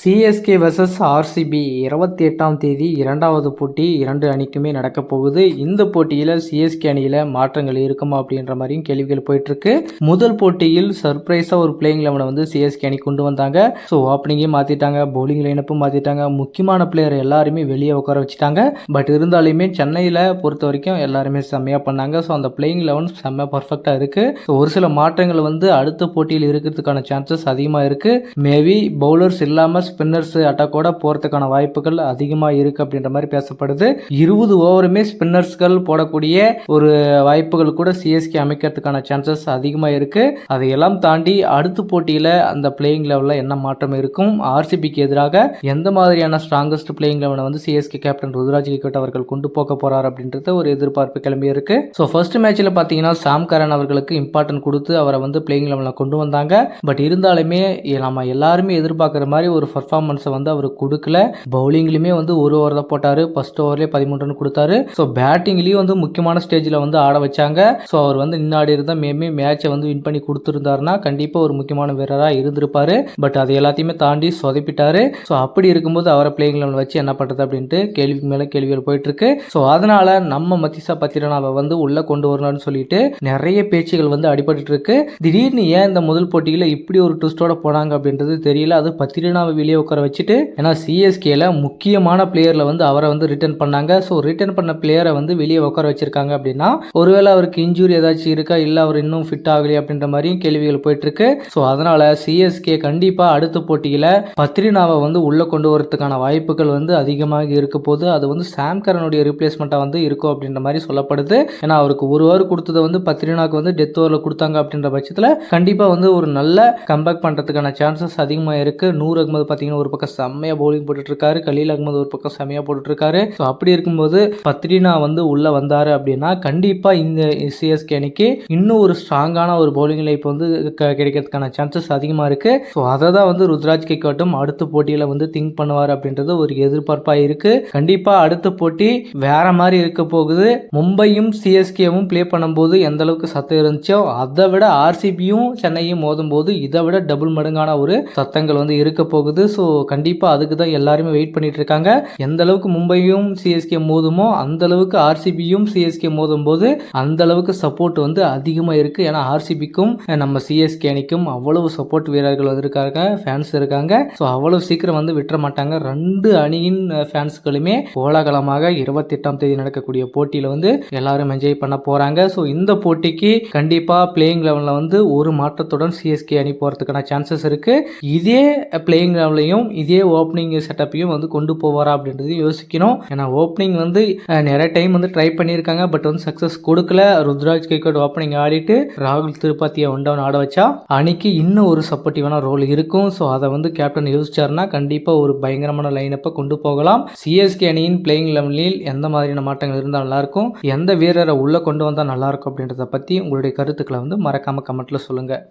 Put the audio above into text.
CSK versus RCB இருபத்தி எட்டாம் தேதி இரண்டாவது போட்டி இரண்டு அணிக்குமே நடக்க போகுது. இந்த போட்டியில் சிஎஸ்கே அணியில் மாற்றங்கள் இருக்குமா அப்படின்ற மாதிரியும் கேள்விகள் போயிட்டுருக்கு. முதல் போட்டியில் சர்ப்ரைஸாக ஒரு பிளேயிங் லெவனை வந்து சிஎஸ்கே அணி கொண்டு வந்தாங்க. ஸோ ஓப்பனிங்கே மாற்றிட்டாங்க பவுலிங் லைனப்பும் மாற்றிட்டாங்க முக்கியமான பிளேயர் எல்லாருமே வெளியே உட்கார வச்சுட்டாங்க. பட் இருந்தாலுமே சென்னையில் பொறுத்த வரைக்கும் எல்லாருமே செம்மையாக பண்ணாங்க. ஸோ அந்த பிளேயிங் லெவன் செம்ம பர்ஃபெக்டாக இருக்குது ஸோ ஒரு சில மாற்றங்கள் வந்து அடுத்த போட்டியில் இருக்கிறதுக்கான சான்சஸ் அதிகமாக இருக்குது மேபி பவுலர்ஸ் இல்லாமல் ஸ்பின்னர்ஸ் அட்டாக்கோட போகிறதுக்கான வாய்ப்புகள் அதிகமாக இருக்குது அப்படின்ற மாதிரி பேசப்படுது. இருபது ஓவருமே ஸ்பின்னர்ஸ்கள் போடக்கூடிய ஒரு வாய்ப்புகள் கூட சிஎஸ்கே அமைக்கிறதுக்கான சான்சஸ் அதிகமாக இருக்குது அதையெல்லாம் தாண்டி அடுத்த போட்டியில் அந்த பிளேயிங் லெவலில் என்ன மாற்றம் இருக்கும்? ஆர்சிபிக்கு எதிராக எந்த மாதிரியான ஸ்ட்ராங்கஸ்ட் பிளேயிங் லெவலை வந்து சிஎஸ்கே கேப்டன் ருத்ராஜ் கிரிக்கெட் அவர்கள் கொண்டு போக போறார் அப்படின்றது ஒரு எதிர்பார்ப்பு கிளம்பி இருக்கு. ஸோ ஃபர்ஸ்ட் மேட்ச்சில் பார்த்தீங்கன்னா சாம் கரன் அவர்களுக்கு இம்பார்ட்டன்ட் கொடுத்து அவரை வந்து பிளேயிங் லெவலில் கொண்டு வந்தாங்க. பட் இருந்தாலுமே நம்ம எல்லாருமே எதிர்பார்க்குற மாதிரி ஒரு பர்ஃபார்மன்ஸை வந்து அவர் கொடுக்கல. பவுலிங்லேயுமே வந்து ஒரு ஓவர் தான் போட்டார். ஃபர்ஸ்ட் ஓவர்லேயே பதிமூணு ரன் கொடுத்தாரு. ஸோ பேட்டிங்லேயும் வந்து முக்கியமான ஸ்டேஜில் வந்து ஆட வச்சாங்க. ஸோ அவர் வந்து நின்னாடி இருந்தால் மேபி மேட்சை வந்து வின் பண்ணி கொடுத்துருந்தாருன்னா கண்டிப்பாக ஒரு முக்கியமான வீரராக இருந்திருப்பார். பட் அது எல்லாத்தையுமே தாண்டி சொதப்பிட்டாரு. ஸோ அப்படி இருக்கும்போது அவரை பிளேயிங் லெவல் வச்சு என்ன பண்ணுறது அப்படின்ட்டு கேள்விக்கு மேலே கேள்விகள் போயிட்டு இருக்கு ஸோ அதனால நம்ம மத்திசா பத்திரனாவை வந்து உள்ளே கொண்டு வரணும்னு சொல்லிட்டு நிறைய பேச்சுகள் வந்து அடிபட்டு இருக்கு திடீர்னு ஏன் இந்த முதல் போட்டியில் இப்படி ஒரு ட்விஸ்டோட போனாங்க அப்படின்றது தெரியல. அது பத்திரனாவை வெளியே உட்கார வச்சுட்டு ஏன்னா சிஎஸ்கேல முக்கியமான பிளேயர்ல வந்து அவரை வந்து ரிட்டர்ன் பண்ணாங்க. ஸோ ரிட்டர்ன் பண்ண பிளேயரை வந்து வெளியே உட்கார வச்சிருக்காங்க அப்படின்னா ஒருவேளை அவருக்கு இன்ஜூரி ஏதாச்சும் இருக்கா இல்லை அவர் இன்னும் ஃபிட் ஆகலையே அப்படின்ற மாதிரியும் கேள்விகள் போயிட்டு இருக்கு ஸோ அதனால சிஎஸ்கே கண்டிப்பா அடுத்த போட்டியில பத்ரினாவை வந்து உள்ள கொண்டு வரதுக்கான வாய்ப்புகள் வந்து அதிகமாக இருக்க போது அது வந்து சாம் ரிப்ளேஸ்மெண்ட்டாக வந்து இருக்கும் அப்படின்ற மாதிரி சொல்லப்படுது. ஏன்னா அவருக்கு ஒரு ஓவர் கொடுத்ததை வந்து பத்ரினாக்கு வந்து டெத் ஓவரில் கொடுத்தாங்க அப்படின்ற பட்சத்தில் கண்டிப்பாக வந்து ஒரு நல்ல கம்பேக் பண்ணுறதுக்கான சான்சஸ் அதிகமாக இருக்குது நூறு அகமது பார்த்தீங்கன்னா ஒரு பக்கம் செம்மையாக பவுலிங் போட்டுட்டு இருக்காரு கலீல் அகமது ஒரு பக்கம் செம்மையாக போட்டுட்ருக்காரு. ஸோ அப்படி இருக்கும்போது பத்ரினா வந்து உள்ளே வந்தாரு அப்படின்னா கண்டிப்பாக இந்த சிஎஸ்கே அணிக்கு இன்னும் ஒரு ஸ்ட்ராங்கான ஒரு பவுலிங் லைஃப் வந்து க- கிடைக்கிறதுக்கான சான்சஸ் அதிகமாக இருக்கு. ஸோ அதை தான் வந்து ருத்ராஜ் கேட்கட்டும் அடுத்த போட்டியில் வந்து திங்க் பண்ணுவார் அப்படின்றது ஒரு எதிர்பார்ப்பாக இருக்குது கண்டிப்பாக அடுத்த போட்டி வேற மாதிரி இருக்க போகுது. மும்பையும் சிஎஸ்கேவும் ப்ளே பண்ணும்போது எந்த அளவுக்கு சத்தம் இருந்துச்சோ அதை விட ஆர்சிபியும் சென்னையும் மோதும் போது இதை விட டபுள் மடங்கான ஒரு சத்தங்கள் வந்து இருக்க போகுது. ஸோ கண்டிப்பாக அதுக்கு தான் எல்லாருமே வெயிட் பண்ணிட்டு இருக்காங்க எந்த அளவுக்கு மும்பையும் சிஎஸ்கே மோதுமோ அந்த அளவுக்கு ஆர்சிபியும் சிஎஸ்கே மோதும் போது அந்த அளவுக்கு சப்போர்ட் வந்து அதிகமாக இருக்கு. ஏன்னா ஆர்சிபிக்கும் நம்ம சிஎஸ்கே அணிக்கும் அவ்வளவு சப்போர்ட் வீரர்கள் வந்திருக்காங்க ஃபேன்ஸ் இருக்காங்க. ஸோ அவ்வளவு சீக்கிரம் வந்து விட்டுற மாட்டாங்க. ரெண்டு அணியின் ஃபேன்ஸ்களுமே கோலாகலமாக இருபத்தி எட்டாம் தேதி நடக்கக்கூடிய போட்டியில் வந்து எல்லாரும் என்ஜாய் பண்ண போறாங்க. ஸோ இந்த போட்டிக்கு கண்டிப்பாக பிளேயிங் லெவலில் வந்து ஒரு மாற்றத்துடன் சிஎஸ்கே அணி போகிறதுக்கான சான்சஸ் இருக்கு. இதே பிளேயிங் லெவலில் லெவலையும் இதே ஓப்பனிங் செட்டப்பையும் வந்து கொண்டு போவாரா அப்படின்றதையும் யோசிக்கணும். ஏன்னா ஓப்பனிங் வந்து நிறைய டைம் வந்து ட்ரை பண்ணியிருக்காங்க. பட் வந்து சக்ஸஸ் கொடுக்கல. ருத்ராஜ் கேக்கோட் ஓப்பனிங் ஆடிட்டு ராகுல் திருப்பாத்தியை ஒன் டவுன் ஆட வச்சா அணிக்கு இன்னும் ஒரு சப்போர்ட்டிவான ரோல் இருக்கும். ஸோ அதை வந்து கேப்டன் யோசிச்சாருன்னா கண்டிப்பாக ஒரு பயங்கரமான லைனப்பை கொண்டு போகலாம். சிஎஸ்கே அணியின் பிளேயிங் லெவலில் எந்த மாதிரியான மாற்றங்கள் இருந்தால் நல்லாயிருக்கும்? எந்த வீரரை உள்ளே கொண்டு வந்தால் நல்லாயிருக்கும் அப்படின்றத பற்றி உங்களுடைய கருத்துக்களை வந்து மறக்காமல் கமெண்ட்டில் சொல்லுங்கள்